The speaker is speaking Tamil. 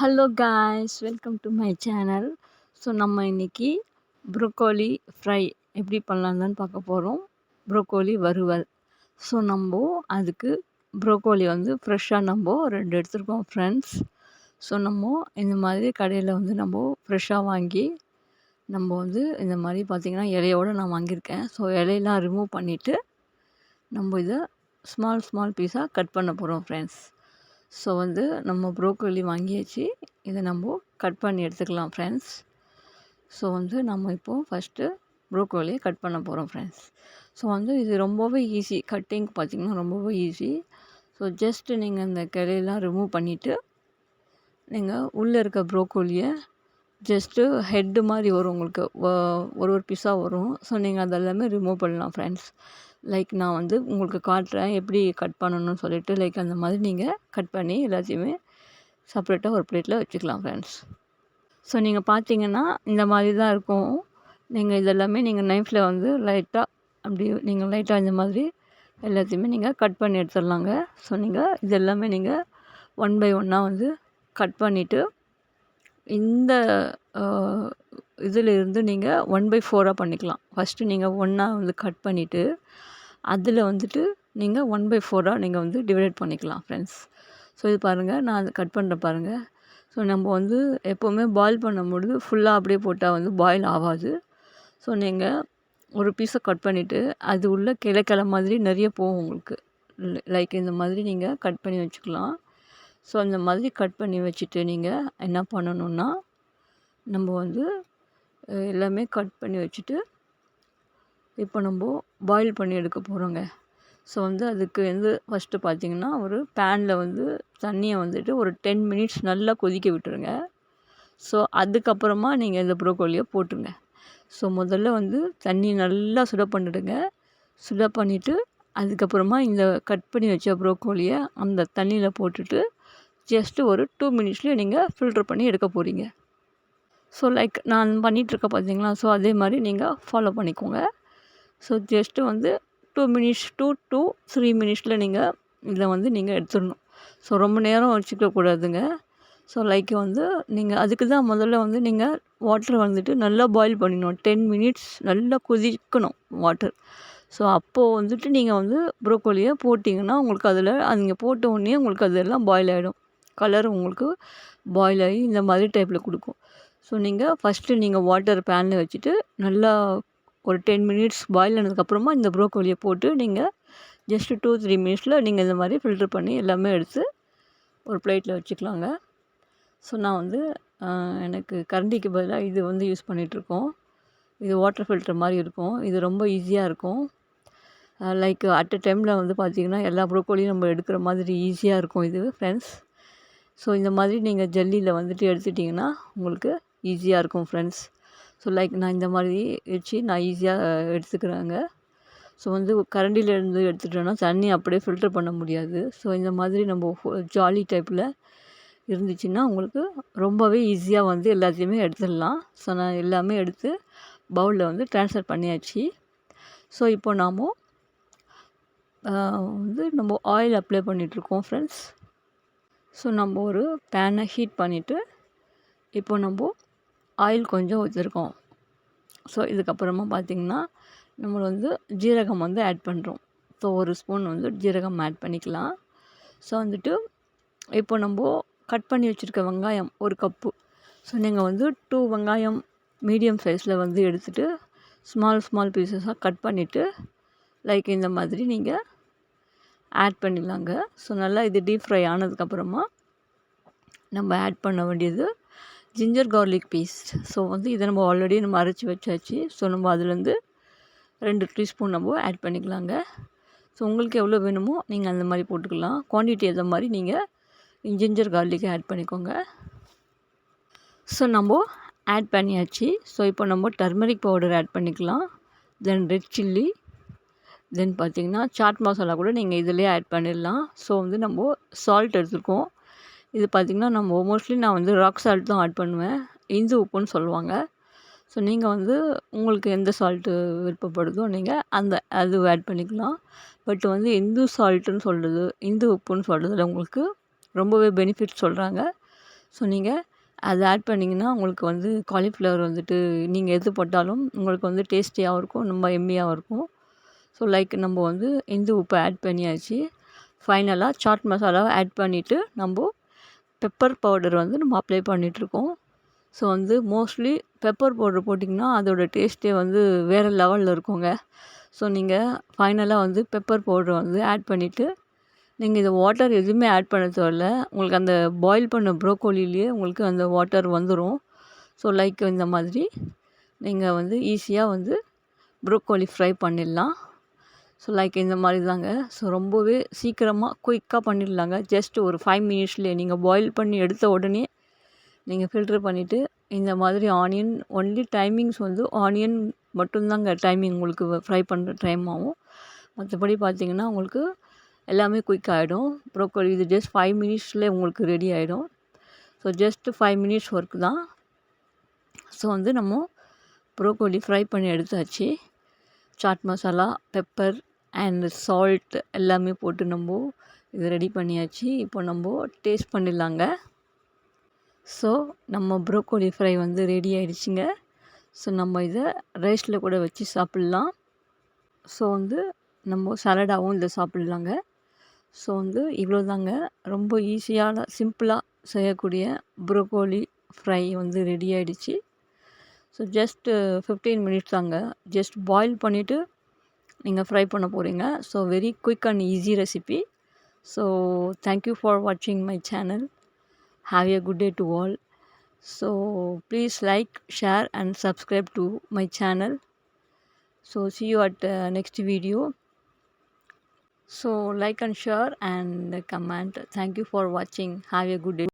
Hello guys welcome to my channel so நம்ம இன்றைக்கி ப்ரோக்கோலி ஃப்ரை எப்படி பண்ணலான்னு பார்க்க போகிறோம் ப்ரோக்கோலி வறுவல். ஸோ நம்ம அதுக்கு ப்ரோக்கோலி வந்து ஃப்ரெஷ்ஷாக நம்ம ரெண்டு எடுத்துருக்கோம் ஃப்ரெண்ட்ஸ் ஸோ நம்ம இந்த மாதிரி கடையில் வந்து நம்ம ஃப்ரெஷ்ஷாக வாங்கி நம்ம வந்து இந்த மாதிரி பார்த்திங்கன்னா இலையோடு நான் வாங்கியிருக்கேன். ஸோ இலையெல்லாம் ரிமூவ் பண்ணிவிட்டு நம்ம இதை ஸ்மால் ஸ்மால் பீஸாக கட் பண்ண போகிறோம் ஃப்ரெண்ட்ஸ் ஸோ வந்து நம்ம ப்ரோக்கோலி வாங்கியாச்சு. இதை நம்ம கட் பண்ணி எடுத்துக்கலாம் ஃப்ரெண்ட்ஸ் ஸோ வந்து நம்ம இப்போது ஃபஸ்ட்டு ப்ரோக்கோலியை கட் பண்ண போகிறோம் ஃப்ரெண்ட்ஸ் ஸோ வந்து இது ரொம்பவே ஈஸி கட்டிங் பார்த்திங்கன்னா ரொம்பவே ஈஸி ஸோ ஜஸ்ட்டு நீங்கள் இந்த கிளையெல்லாம் ரிமூவ் பண்ணிவிட்டு நீங்கள் உள்ளே இருக்க ப்ரோக்கோலியை ஜஸ்ட்டு ஹெட்டு மாதிரி வரும் உங்களுக்கு. ஒரு ஒரு பீஸாக வரும். ஸோ நீங்கள் அதெல்லாமே ரிமூவ் பண்ணலாம் ஃப்ரெண்ட்ஸ் லைக் நான் வந்து உங்களுக்கு காட்டுறேன் எப்படி கட் பண்ணணும்னு சொல்லிவிட்டு லைக் அந்த மாதிரி நீங்கள் கட் பண்ணி எல்லாத்தையுமே செப்ரேட்டாக ஒரு பிளேட்டில் வச்சுக்கலாம் ஃப்ரெண்ட்ஸ் ஸோ நீங்கள் பார்த்தீங்கன்னா இந்த மாதிரி தான் இருக்கும். நீங்கள் இதெல்லாமே நீங்கள் நைஃப்பில் வந்து லைட்டாக அப்படி நீங்கள் லைட்டாக இந்த மாதிரி எல்லாத்தையுமே நீங்கள் கட் பண்ணி எடுத்துடலாங்க. ஸோ நீங்கள் இது எல்லாமே நீங்கள் ஒன் பை ஒன்னாக வந்து கட் பண்ணிவிட்டு இந்த இதில் இருந்து நீங்கள் ஒன் பை ஃபோராக பண்ணிக்கலாம். ஃபஸ்ட்டு நீங்கள் ஒன்றா வந்து கட் பண்ணிவிட்டு அதில் வந்துட்டு நீங்கள் ஒன் பை ஃபோராக நீங்கள் வந்து டிவைட் பண்ணிக்கலாம் ஃப்ரெண்ட்ஸ் ஸோ இது பாருங்கள் நான் அதை கட் பண்ணுறேன் பாருங்கள் ஸோ நம்ம வந்து எப்போவுமே பாயில் பண்ணும்பொழுது ஃபுல்லாக அப்படியே போட்டால் வந்து பாயில் ஆகாது. ஸோ நீங்கள் ஒரு பீஸை கட் பண்ணிவிட்டு அது உள்ள கிளை கிளை மாதிரி நிறைய போகும் உங்களுக்கு. லைக் இந்த மாதிரி நீங்கள் கட் பண்ணி வச்சுக்கலாம். ஸோ அந்த மாதிரி கட் பண்ணி வச்சுட்டு நீங்கள் என்ன பண்ணணுன்னா நம்ம வந்து எல்லாமே கட் பண்ணி வச்சுட்டு இப்போ நம்ம பாயில் பண்ணி எடுக்க போகிறோங்க ஸோ வந்து அதுக்கு வந்து ஃபஸ்ட்டு பார்த்திங்கன்னா ஒரு பேனில் வந்து தண்ணியை வந்துட்டு ஒரு டென் மினிட்ஸ் நல்லா கொதிக்க விட்டுருங்க. ஸோ அதுக்கப்புறமா நீங்கள் இந்த ப்ரோக்கோலியை போட்டுருங்க. ஸோ முதல்ல வந்து தண்ணி நல்லா சுட பண்ணிடுங்க. சுட பண்ணிவிட்டு அதுக்கப்புறமா இந்த கட் பண்ணி வச்ச ப்ரோக்கோலியை அந்த தண்ணியில் போட்டுட்டு ஜஸ்ட்டு ஒரு டூ மினிட்ஸ்லேயே நீங்கள் ஃபில்ட்ரு பண்ணி எடுக்க போகிறீங்க ஸோ லைக் நான் பண்ணிகிட்ருக்கேன் பார்த்தீங்களா ஸோ அதே மாதிரி நீங்கள் ஃபாலோ பண்ணிக்கோங்க. ஸோ ஜஸ்ட்டு வந்து two minutes two two three மினிட்ஸில் நீங்கள் இதை வந்து நீங்கள் எடுத்துடணும். ஸோ ரொம்ப நேரம் வச்சுக்கக்கூடாதுங்க ஸோ லைக் வந்து நீங்கள் அதுக்கு தான் முதல்ல வந்து நீங்கள் வாட்டர் வந்துட்டு நல்லா பாயில் பண்ணிடணும். டென் மினிட்ஸ் நல்லா கொதிக்கணும் வாட்டர் ஸோ அப்போது வந்துட்டு நீங்கள் வந்து ப்ரோக்கோலியை போட்டிங்கன்னா உங்களுக்கு அதில் நீங்கள் போட்ட உடனே உங்களுக்கு அதெல்லாம் பாயில் ஆகிடும் கலர் உங்களுக்கு பாயில் ஆகி இந்த மாதிரி டைப்பில் கொடுக்கும். ஸோ நீங்கள் ஃபஸ்ட்டு நீங்கள் வாட்டர் பேனில் வச்சுட்டு நல்லா ஒரு டென் மினிட்ஸ் பாயில் ஆனதுக்கப்புறமா இந்த ப்ரோக்கோலியை போட்டு நீங்கள் ஜஸ்ட்டு டூ த்ரீ மினிட்ஸில் நீங்கள் இந்த மாதிரி ஃபில்ட்ரு பண்ணி எல்லாமே எடுத்து ஒரு பிளேட்டில் வச்சுக்கலாங்க. ஸோ நான் வந்து எனக்கு கரண்டிக்கு பதிலாக இது வந்து யூஸ் பண்ணிகிட்ருக்கோம் இது வாட்டர் ஃபில்டர் மாதிரி இருக்கும். இது ரொம்ப ஈஸியாக இருக்கும். லைக் அட் அ டைமில் வந்து பார்த்திங்கன்னா எல்லா ப்ரோக்கோலியும் நம்ம எடுக்கிற மாதிரி ஈஸியாக இருக்கும் இது ஃப்ரெண்ட்ஸ் ஸோ இந்த மாதிரி நீங்கள் ஜல்லியில் வந்துட்டு எடுத்துட்டிங்கன்னா உங்களுக்கு ஈஸியாக இருக்கும் ஃப்ரெண்ட்ஸ் ஸோ லைக் நான் இந்த மாதிரி வச்சு நான் ஈஸியாக எடுத்துக்கிறாங்க. ஸோ வந்து கரண்டிலேருந்து எடுத்துட்டோன்னா தண்ணி அப்படியே ஃபில்டர் பண்ண முடியாது. ஸோ இந்த மாதிரி நம்ம ஜாலி டைப்பில் இருந்துச்சுன்னா உங்களுக்கு ரொம்பவே ஈஸியாக வந்து எல்லாத்தையுமே எடுத்துடலாம். ஸோ நான் எல்லாமே எடுத்து பவுலில் வந்து ட்ரான்ஸ்ஃபர் பண்ணியாச்சு. ஸோ இப்போ நாம் வந்து நம்ம ஆயில் அப்ளை பண்ணிகிட்ருக்கோம் ஃப்ரெண்ட்ஸ் ஸோ நம்ம ஒரு பேனை ஹீட் பண்ணிவிட்டு இப்போ நம்ம ஆயில் கொஞ்சம் ஊற்றிருக்கோம் ஸோ இதுக்கப்புறமா பார்த்திங்கன்னா நம்ம வந்து ஜீரகம் வந்து ஆட் பண்ணுறோம் ஸோ ஒரு ஸ்பூன் வந்து ஜீரகம் ஆட் பண்ணிக்கலாம். ஸோ வந்துட்டு இப்போ நம்ம கட் பண்ணி வச்சுருக்க வெங்காயம் ஒரு கப்பு ஸோ நீங்கள் வந்து டூ வெங்காயம் மீடியம் சைஸில் வந்து எடுத்துகிட்டு ஸ்மால் ஸ்மால் பீசஸாக கட் பண்ணிவிட்டு லைக் இந்த மாதிரி நீங்கள் ஆட் பண்ணிடலாங்க. ஸோ நல்லா இது டீப் ஃப்ரை ஆனதுக்கப்புறமா நம்ம ஆட் பண்ண வேண்டியது ஜிஞ்சர் கார்லிக் பேஸ்ட் ஸோ வந்து இதை நம்ம ஆல்ரெடி நம்ம அரைச்சி வச்சாச்சு. ஸோ நம்ம அதுலேருந்து ரெண்டு டீஸ்பூன் நம்ம ஆட் பண்ணிக்கலாங்க. ஸோ உங்களுக்கு எவ்வளோ வேணுமோ நீங்கள் அந்த மாதிரி போட்டுக்கலாம். குவான்டிட்டி எந்த மாதிரி நீங்கள் ஜிஞ்சர் கார்லிக்கை ஆட் பண்ணிக்கோங்க. ஸோ நம்ம ஆட் பண்ணியாச்சு. ஸோ இப்போ நம்ம டர்மரிக் பவுடர் ஆட் பண்ணிக்கலாம். தென் ரெட் சில்லி தென் பார்த்திங்கன்னா சாட் மசாலா கூட நீங்கள் இதிலே ஆட் பண்ணிடலாம். ஸோ வந்து நம்ம சால்ட் எடுத்துருக்கோம். இது பார்த்திங்கன்னா நம்ம மோஸ்ட்லி நான் வந்து ராக் சால்ட் தான் ஆட் பண்ணுவேன். இந்து உப்புன்னு சொல்லுவாங்க. ஸோ நீங்கள் வந்து உங்களுக்கு எந்த சால்ட்டு விருப்பப்படுதோ நீங்கள் அந்த அது ஆட் பண்ணிக்கலாம். பட் வந்து இந்து சால்ட்டுன்னு சொல்கிறது இந்து உப்புன்னு சொல்கிறதுல உங்களுக்கு ரொம்பவே பெனிஃபிட் சொல்கிறாங்க ஸோ நீங்கள் அதை ஆட் பண்ணிங்கன்னா உங்களுக்கு வந்து காலிஃப்ளவர் வந்துட்டு நீங்கள் எது போட்டாலும் உங்களுக்கு வந்து டேஸ்டியாகவும் இருக்கும் ரொம்ப எம்மியாகவும் இருக்கும். ஸோ லைக் நம்ம வந்து இந்து உப்பை ஆட் பண்ணியாச்சு. ஃபைனலாக சாட் மசாலாவை ஆட் பண்ணிவிட்டு நம்ம பெப்பர் பவுடர் வந்து நம்ம அப்ளை பண்ணிகிட்ருக்கோம் ஸோ வந்து மோஸ்ட்லி பெப்பர் பவுடர் போட்டிங்கன்னா அதோட டேஸ்ட்டே வந்து வேறு லெவலில் இருக்குங்க. ஸோ நீங்கள் ஃபைனலாக வந்து பெப்பர் பவுடர் வந்து ஆட் பண்ணிவிட்டு நீங்கள் இது வாட்டர் எதுவுமே ஆட் பண்ண தேவையில்ல. உங்களுக்கு அந்த பாயில் பண்ண ப்ரோக்கோலிலேயே உங்களுக்கு அந்த வாட்டர் வந்துடும் ஸோ லைக் இந்த மாதிரி நீங்கள் வந்து ஈஸியாக வந்து ப்ரோக்கோலி ஃப்ரை பண்ணிடலாம். ஸோ லைக் இந்த மாதிரி தாங்க ஸோ ரொம்பவே சீக்கிரமாக குயிக்காக பண்ணிடலாங்க. ஜஸ்ட் ஒரு ஃபைவ் மினிட்ஸ்லேயே நீங்கள் பாயில் பண்ணி எடுத்த உடனே நீங்கள் ஃபில்ட்ரு பண்ணிவிட்டு இந்த மாதிரி ஆனியன் ஒன்லி டைமிங்ஸ் வந்து ஆனியன் மட்டும்தாங்க டைமிங் உங்களுக்கு ஃப்ரை பண்ணுற டைம் ஆகும். மற்றபடி பார்த்தீங்கன்னா உங்களுக்கு எல்லாமே குயிக் ஆகிடும் ப்ரோக்கோலி இது ஜஸ்ட் ஃபைவ் மினிட்ஸ்லேயே உங்களுக்கு ரெடி ஆகிடும் so just five minutes work தான். ஸோ வந்து நம்ம ப்ரோக்கோலி ஃப்ரை பண்ணி எடுத்தாச்சு. Chaat masala pepper and salt எல்லாமே போட்டு நம்ம இது ரெடி பண்ணியாச்சு. இப்போ நம்ம டேஸ்ட் பண்ணிடலாங்க. ஸோ நம்ம ப்ரோக்கோலி ஃப்ரை வந்து ரெடி ஆகிடுச்சிங்க ஸோ நம்ம இதை ரைஸில் கூட வச்சு சாப்பிட்லாம். ஸோ வந்து நம்ம சாலடாகவும் இதை சாப்பிட்லாங்க. ஸோ வந்து இவ்வளோ தாங்க ரொம்ப ஈஸியான சிம்பிளாக செய்யக்கூடிய ப்ரோக்கோலி ஃப்ரை வந்து ரெடி ஆகிடுச்சி ஸோ ஜஸ்ட்டு ஃபிஃப்டீன் மினிட்ஸ் தாங்க. ஜஸ்ட் பாயில் பண்ணிவிட்டு நீங்கள் ஃப்ரை பண்ண போகிறீங்க so very quick and easy recipe so thank you for வாட்சிங் my channel have a good day to all so please like share and subscribe to my channel so see you at uh, next video so like and share and comment thank you for watching have a good day